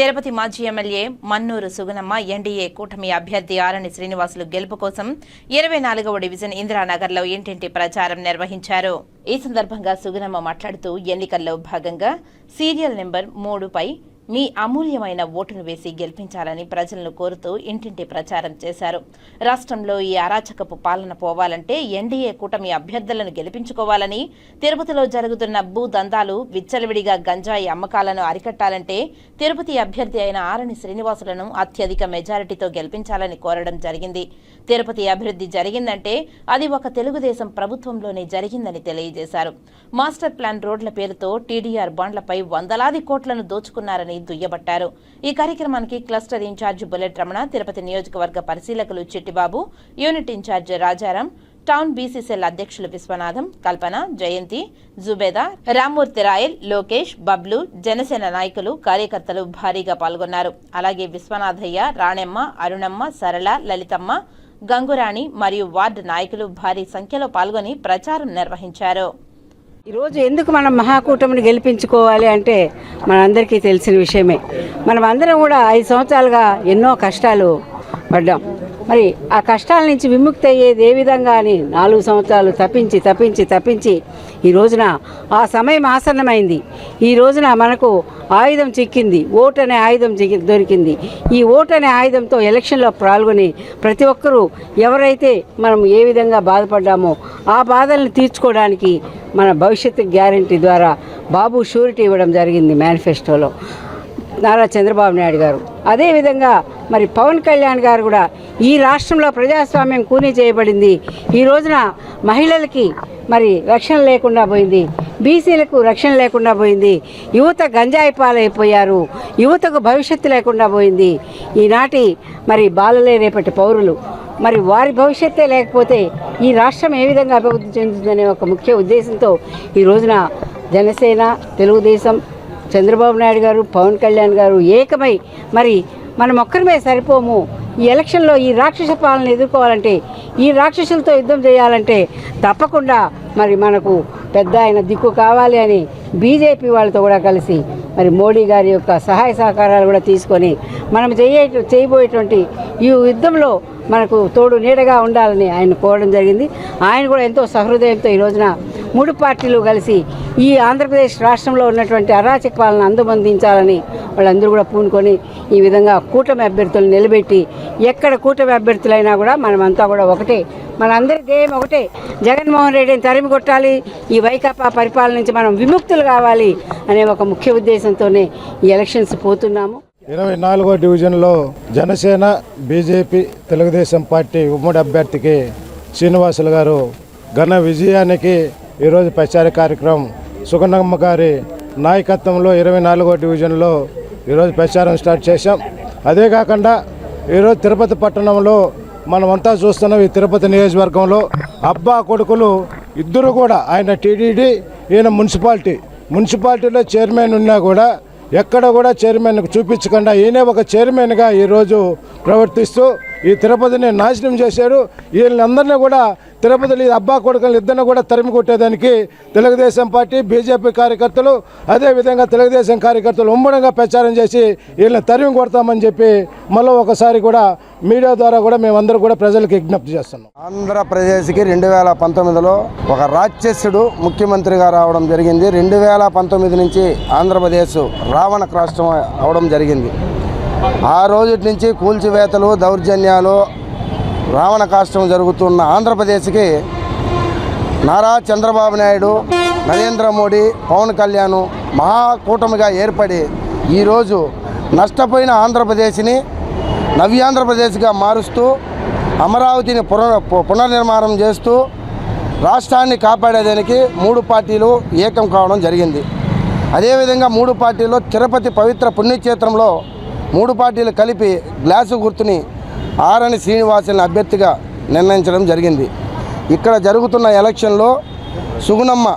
తిరుపతి మాజీ MLA Mannur Sugunamma NDA కూటమి అభ్యర్థి ఆరణి శ్రీనివాసులు గెలుపు కోసం ఇరవై నాలుగవ డివిజన్ ఇందిరానగర్లో ఇంటింటి ప్రచారం నిర్వహించారు. ఈ సందర్భంగా సుగుణమ్మ మాట్లాడుతూ ఎన్నికల్లో భాగంగా సీరియల్ నెంబర్ మూడుపై మీ అమూల్యమైన ఓటును వేసి గెలిపించాలని ప్రజలను కోరుతూ ఇంటింటి ప్రచారం చేశారు. రాష్ట్రంలో ఈ అరాచకపు పాలన పోవాలంటే ఎన్డీఏ కూటమి అభ్యర్థులను గెలిపించుకోవాలని తిరుపతిలో జరుగుతున్న భూ దందాలు విచ్చలవిడిగా గంజాయి అమ్మకాలను అరికట్టాలంటే తిరుపతి అభ్యర్థి అయిన ఆరణి శ్రీనివాసులను అత్యధిక మెజారిటీతో గెలిపించాలని కోరడం జరిగింది. తిరుపతి అభివృద్ధి జరిగిందంటే అది ఒక తెలుగుదేశం ప్రభుత్వంలోనే జరిగిందని తెలియజేశారు. మాస్టర్ ప్లాన్ రోడ్ల పేరుతో టీడీఆర్ బాండ్లపై వందలాది కోట్లను దోచుకున్నారని దుయ్యబట్టారు. ఈ కార్యక్రమానికి cluster incharge Bullet Ramana Tirupati నియోజకవర్గ పరిశీలకులు Chittibabu unit incharge Rajaram town BCCL అధ్యక్షులు విశ్వనాథం కల్పన జయంతి జుబేదా రామ్మూర్తి రాయల్ లోకేష్ బబ్లు జనసేన నాయకులు కార్యకర్తలు భారీగా పాల్గొన్నారు. అలాగే విశ్వనాథయ్య రాణెమ్మ అరుణమ్మ సరళ లలితమ్మ గంగురాణి మరియు వార్డు నాయకులు భారీ సంఖ్యలో పాల్గొని ప్రచారం నిర్వహించారు. ఈరోజు ఎందుకు మనం మహాకూటమిని గెలిపించుకోవాలి అంటే మనందరికీ తెలిసిన విషయమే. మనం అందరం కూడా ఐదు సంవత్సరాలుగా ఎన్నో కష్టాలు పడ్డాం. మరి ఆ కష్టాల నుంచి విముక్తి అయ్యేది ఏ విధంగా అని నాలుగు సంవత్సరాలు తప్పించి తప్పించి తప్పించి ఈ రోజున ఆ సమయం ఆసన్నమైంది. ఈ రోజున మనకు ఆయుధం చిక్కింది ఓటు అనే ఆయుధం చిక్కి దొరికింది. ఈ ఓటు అనే ఆయుధంతో ఎలక్షన్లో పాల్గొని ప్రతి ఒక్కరూ ఎవరైతే మనం ఏ విధంగా బాధపడ్డామో ఆ బాధల్ని తీర్చుకోవడానికి మన భవిష్యత్తు గ్యారంటీ ద్వారా బాబు షూరిటీ ఇవ్వడం జరిగింది మేనిఫెస్టోలో. నారా చంద్రబాబు నాయుడు గారు. అదేవిధంగా మరి పవన్ కళ్యాణ్ గారు కూడా ఈ రాష్ట్రంలో ప్రజాస్వామ్యం కూనీ చేయబడింది. ఈ రోజున మహిళలకి మరి రక్షణ లేకుండా పోయింది. బీసీలకు రక్షణ లేకుండా పోయింది. యువత గంజాయి పాలైపోయారు. యువతకు భవిష్యత్తు లేకుండా పోయింది. ఈనాటి మరి బాలలే రేపటి పౌరులు. మరి వారి భవిష్యత్తే లేకపోతే ఈ రాష్ట్రం ఏ విధంగా అభివృద్ధి చెందుతుందనే ఒక ముఖ్య ఉద్దేశంతో ఈ రోజున జనసేన తెలుగుదేశం చంద్రబాబు నాయుడు గారు పవన్ కళ్యాణ్ గారు ఏకమై మరి మనం ఒక్కరిమే సరిపోము. ఈ ఎలక్షన్లో ఈ రాక్షస పాలన ఎదుర్కోవాలంటే ఈ రాక్షసులతో యుద్ధం చేయాలంటే తప్పకుండా మరి మనకు పెద్ద ఆయన దిక్కు కావాలి అని బీజేపీ వాళ్ళతో కూడా కలిసి మరి మోడీ గారి యొక్క సహాయ సహకారాలు కూడా తీసుకొని మనం చేయ చేయబోయేటువంటి ఈ యుద్ధంలో మనకు తోడు నీడగా ఉండాలని ఆయన కోరడం జరిగింది. ఆయన కూడా ఎంతో సహృదయంతో ఈ రోజున మూడు పార్టీలు కలిసి ఈ ఆంధ్రప్రదేశ్ రాష్ట్రంలో ఉన్నటువంటి అరాచక పాలన అందుబంధించాలని వాళ్ళందరూ కూడా పూనుకొని ఈ విధంగా కూటమి అభ్యర్థులు నిలబెట్టి ఎక్కడ కూటమి అభ్యర్థులైనా కూడా మనమంతా కూడా ఒకటే. మనందరి ధ్యేయం ఒకటే. జగన్మోహన్ రెడ్డిని తరిమి కొట్టాలి. ఈ వైకాపా పరిపాలన నుంచి మనం విముక్తులు కావాలి అనే ఒక ముఖ్య ఉద్దేశంతోనే ఈ ఎలక్షన్స్ పోతున్నాము. ఇరవై నాలుగో డివిజన్లో జనసేన బీజేపీ తెలుగుదేశం పార్టీ ఉమ్మడి అభ్యర్థికి శ్రీనివాసులు గారు ఘన విజయానికి ఈరోజు ప్రచార కార్యక్రమం సుగన్నమ్మ గారి నాయకత్వంలో ఇరవై నాలుగో డివిజన్లో ఈరోజు ప్రచారం స్టార్ట్ చేశాం. అదే కాకుండా ఈరోజు తిరుపతి పట్టణంలో మనమంతా చూస్తున్నాం ఈ తిరుపతి నియోజకవర్గంలో అబ్బా కొడుకులు ఇద్దరు కూడా ఆయన టీడీడీ ఈయన మున్సిపాలిటీ. మున్సిపాలిటీలో చైర్మన్ ఉన్నా కూడా ఎక్కడ కూడా చైర్మన్కు చూపించకుండా ఈయనే ఒక చైర్మన్గా ఈరోజు ప్రవర్తిస్తూ ఈ తిరుపతిని నాశనం చేశారు. వీళ్ళందరినీ కూడా తిరుపతిలో ఈ అబ్బా కొడుకులు ఇద్దరిని కూడా తరిమి కొట్టేదానికి తెలుగుదేశం పార్టీ బీజేపీ కార్యకర్తలు అదేవిధంగా తెలుగుదేశం కార్యకర్తలు ఉమ్మడంగా ప్రచారం చేసి వీళ్ళని తరిమి కొడతామని చెప్పి మళ్ళీ ఒకసారి కూడా మీడియా ద్వారా కూడా మేమందరూ కూడా ప్రజలకు విజ్ఞప్తి చేస్తున్నాం. ఆంధ్రప్రదేశ్కి రెండు వేల పంతొమ్మిదిలో ఒక రాక్షసుడు ముఖ్యమంత్రిగా రావడం జరిగింది. రెండు వేల పంతొమ్మిది నుంచి ఆంధ్రప్రదేశ్ రావణ రాష్ట్రం అవడం జరిగింది. ఆ రోజు నుంచి కూల్చివేతలు దౌర్జన్యాలు రావణ కాష్టం జరుగుతున్న ఆంధ్రప్రదేశ్కి నారా చంద్రబాబు నాయుడు నరేంద్ర మోడీ పవన్ కళ్యాణ్ మహాకూటమిగా ఏర్పడి ఈరోజు నష్టపోయిన ఆంధ్రప్రదేశ్ని నవ్యాంధ్రప్రదేశ్గా మారుస్తూ అమరావతిని పునర్ పునర్నిర్మాణం చేస్తూ రాష్ట్రాన్ని కాపాడేదానికి మూడు పార్టీలు ఏకం కావడం జరిగింది. అదేవిధంగా మూడు పార్టీలు తిరుపతి పవిత్ర పుణ్యక్షేత్రంలో మూడు పార్టీలు కలిపి గ్లాసు గుర్తుని ఆరని శ్రీనివాసుని అభ్యర్థిగా నిర్ణయించడం జరిగింది. ఇక్కడ జరుగుతున్న ఎలక్షన్లో సుగుణమ్మ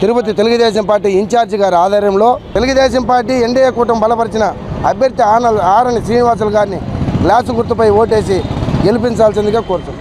తిరుపతి తెలుగుదేశం పార్టీ ఇన్ఛార్జి గారి ఆధ్వర్యంలో తెలుగుదేశం పార్టీ ఎన్డీఏ కూటమి బలపరిచిన అభ్యర్థి ఆన ఆరని శ్రీనివాసులు గారిని గ్లాసు గుర్తుపై ఓటేసి గెలిపించాల్సిందిగా కోరుతున్నాను